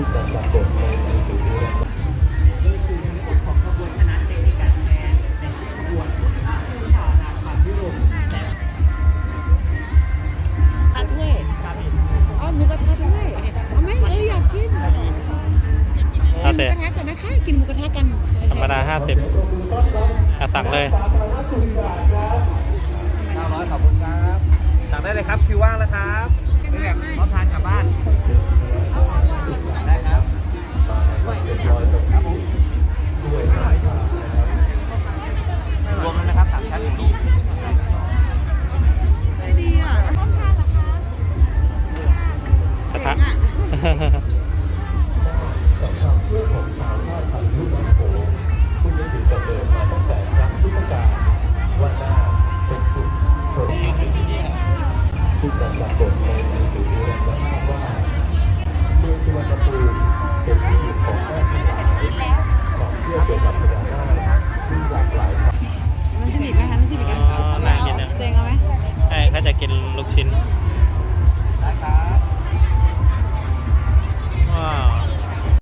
ที่จะปรากฏในหนังสือด้วยห้าสิบกระทะก่อนนะคะ กินหมูกระทะกัน ธรรมดาห้าสิบสั่งเลยสั่งได้เลยครับคิวว่างแล้วครับ กับความเชื่อของชาวท่าทางลูกน้ำโขงซึ่งได้ถือกำเนิดมาตั้งแต่ครั้งพุทธกาลวันหน้าเป็นกลุ่มชนซึ่งการปรากฏในหนังสือโบราณว่าเมืองสุวรรณภูมิเป็นที่อยู่ของแม่ทั้งหลายความเชื่อเกี่ยวกับพญานาคมีหลากหลายครับ